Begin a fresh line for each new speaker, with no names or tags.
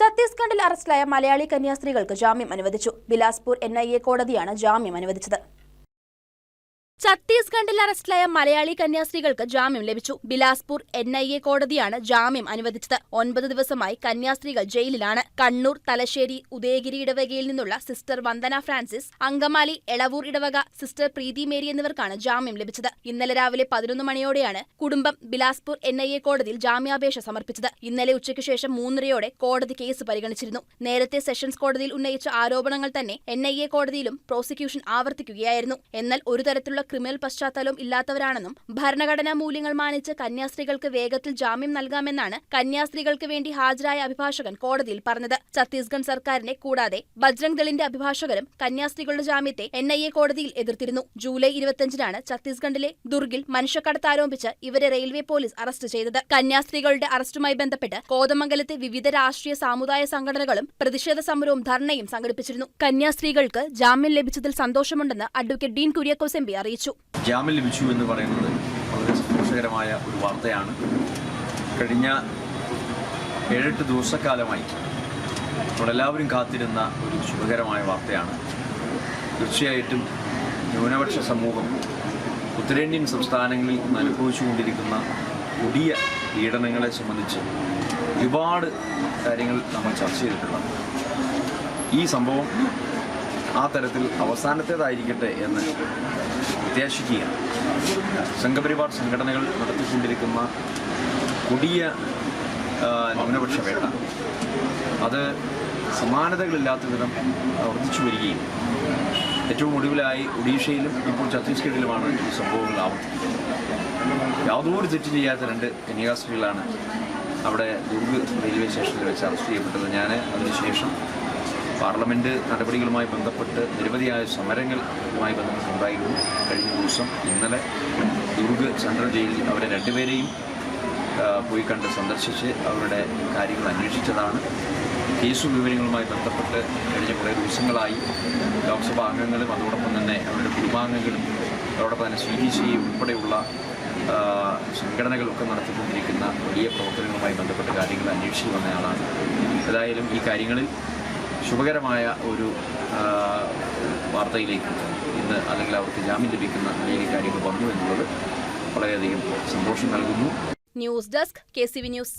ഛത്തീസ്ഗഡിൽ അറസ്റ്റിലായ മലയാളി കന്യാസ്ത്രീകൾക്ക് ജാമ്യം അനുവദിച്ചു. ബിലാസ്പൂർ എൻ കോടതിയാണ് ജാമ്യം അനുവദിച്ചത്. ഛത്തീസ്ഗഡിൽ അറസ്റ്റിലായ മലയാളി കന്യാസ്ത്രീകൾക്ക് ജാമ്യം ലഭിച്ചു. ബിലാസ്പൂർ എൻ ഐ എ കോടതിയാണ് ജാമ്യം അനുവദിച്ചത്. ഒൻപത് ദിവസമായി കന്യാസ്ത്രീകൾ ജയിലിലാണ്. കണ്ണൂർ തലശ്ശേരി ഉദയഗിരി ഇടവകയിൽ നിന്നുള്ള സിസ്റ്റർ വന്ദന ഫ്രാൻസിസ് അങ്കമാലി എളവൂർ ഇടവക സിസ്റ്റർ പ്രീതി മേരി എന്നിവർക്കാണ് ജാമ്യം ലഭിച്ചത്. ഇന്നലെ രാവിലെ പതിനൊന്ന് മണിയോടെയാണ് കുടുംബം ബിലാസ്പൂർ എൻ ഐ എ കോടതിയിൽ ജാമ്യാപേക്ഷ സമർപ്പിച്ചത്. ഇന്നലെ ഉച്ചയ്ക്ക് ശേഷം മൂന്നരയോടെ കോടതി കേസ് പരിഗണിച്ചിരുന്നു. നേരത്തെ സെഷൻസ് കോടതിയിൽ ഉന്നയിച്ച ആരോപണങ്ങൾ തന്നെ എൻ ഐ എ കോടതിയിലും പ്രോസിക്യൂഷൻ ആവർത്തിക്കുകയായിരുന്നു. എന്നാൽ ഒരു തരത്തിലുള്ള ക്രിമിനൽ പശ്ചാത്തലവും ഇല്ലാത്തവരാണെന്നും ഭരണഘടനാ മൂല്യങ്ങൾ മാനിച്ച് കന്യാസ്ത്രീകൾക്ക് വേഗത്തിൽ ജാമ്യം നൽകാമെന്നാണ് കന്യാസ്ത്രീകൾക്ക് വേണ്ടി ഹാജരായ അഭിഭാഷകൻ കോടതിയിൽ പറഞ്ഞത്. ഛത്തീസ്ഗഡ് സർക്കാരിനെ കൂടാതെ ബജ്രംഗ് ദളിന്റെ അഭിഭാഷകരും കന്യാസ്ത്രീകളുടെ ജാമ്യത്തെ എൻ ഐ എ കോടതിയിൽ എതിർത്തിരുന്നു. ജൂലൈ ഇരുപത്തിയഞ്ചിനാണ് ഛത്തീസ്ഗഡിലെ ദുർഗിൽ മനുഷ്യക്കടത്ത് ആരോപിച്ച് ഇവരെ റെയിൽവേ പോലീസ് അറസ്റ്റ് ചെയ്തത്. കന്യാസ്ത്രീകളുടെ അറസ്റ്റുമായി ബന്ധപ്പെട്ട് കോതമംഗലത്തെ വിവിധ രാഷ്ട്രീയ സാമുദായ സംഘടനകളും പ്രതിഷേധ സമരവും ധർണയും സംഘടിപ്പിച്ചിരുന്നു. കന്യാസ്ത്രീകൾക്ക് ജാമ്യം ലഭിച്ചതിൽ സന്തോഷമുണ്ടെന്ന് അഡ്വക്കേറ്റ് ഡീൻ കുര്യാക്കോസ് എം അറിയിച്ചു.
ജാമ്യം ലഭിച്ചു എന്ന് പറയുന്നത് വളരെ സന്തോഷകരമായ ഒരു വാർത്തയാണ്. കഴിഞ്ഞ ഏഴെട്ട് ദിവസക്കാലമായി നമ്മളെല്ലാവരും കാത്തിരുന്ന ഒരു ശുഭകരമായ വാർത്തയാണ്. തീർച്ചയായിട്ടും ന്യൂനപക്ഷ സമൂഹം ഉത്തരേന്ത്യൻ സംസ്ഥാനങ്ങളിൽ അനുഭവിച്ചുകൊണ്ടിരിക്കുന്ന പുതിയ പീഡനങ്ങളെ സംബന്ധിച്ച് ഒരുപാട് കാര്യങ്ങൾ നമ്മൾ ചർച്ച ചെയ്തിട്ടുള്ളത് ഈ സംഭവം ആ തരത്തിൽ അവസാനത്തേതായിരിക്കട്ടെ എന്ന് പ്രത്യാശിക്കുകയാണ് സംഘപരിവാർ സംഘടനകൾ നടത്തിക്കൊണ്ടിരിക്കുന്ന കൊടിയ ന്യൂനപക്ഷ വേട്ട. അത് സമാനതകളില്ലാത്ത വിധം വർദ്ധിച്ചു വരികയും ഏറ്റവും ഒടുവിലായി ഒഡീഷയിലും ഇപ്പോൾ ഛത്തീസ്ഗഡിലുമാണ് ഈ സംഭവങ്ങൾ ആവർത്തിക്കുന്നത്. യാതൊരു തെറ്റ് ചെയ്യാത്ത രണ്ട് കന്യാസ്ത്രീകളാണ് അവിടെ ദുർഗ് റെയിൽവേ സ്റ്റേഷനിൽ വെച്ച് അറസ്റ്റ് ചെയ്യപ്പെട്ടത്. ഞാൻ അതിനുശേഷം പാർലമെന്റ് നടപടികളുമായി ബന്ധപ്പെട്ട് നിരവധിയായ സമരങ്ങളുമായി ബന്ധപ്പെട്ടുണ്ടായിരുന്നു. കഴിഞ്ഞ ദിവസം ഇന്നലെ ദുർഗ് സെൻട്രൽ ജയിലിൽ അവരെ രണ്ടുപേരെയും പോയി കണ്ട് സന്ദർശിച്ച് അവരുടെ കാര്യങ്ങൾ അന്വേഷിച്ചതാണ്. കേസ് വിവരങ്ങളുമായി ബന്ധപ്പെട്ട് കഴിഞ്ഞ കുറേ ദിവസങ്ങളായി ലോക്സഭാ അംഗങ്ങളും അതോടൊപ്പം തന്നെ അവരുടെ കുടുംബാംഗങ്ങളും അതോടൊപ്പം തന്നെ സി ബി സി ഉൾപ്പെടെയുള്ള സംഘടനകളൊക്കെ നടത്തിക്കൊണ്ടിരിക്കുന്ന വലിയ പ്രവർത്തനങ്ങളുമായി ബന്ധപ്പെട്ട കാര്യങ്ങൾ അന്വേഷിച്ചു വന്നയാളാണ്. ഏതായാലും ഈ കാര്യങ്ങളിൽ ശുഭകരമായ ഒരു വാർത്തയിലേക്ക് ഇന്ന് അല്ലെങ്കിൽ അവർക്ക് ജാമ്യം ലഭിക്കുന്ന നിലയിൽ കാര്യങ്ങൾ വന്നു എന്നുള്ളത് വളരെയധികം സന്തോഷം നൽകുന്നു.
News desk K news.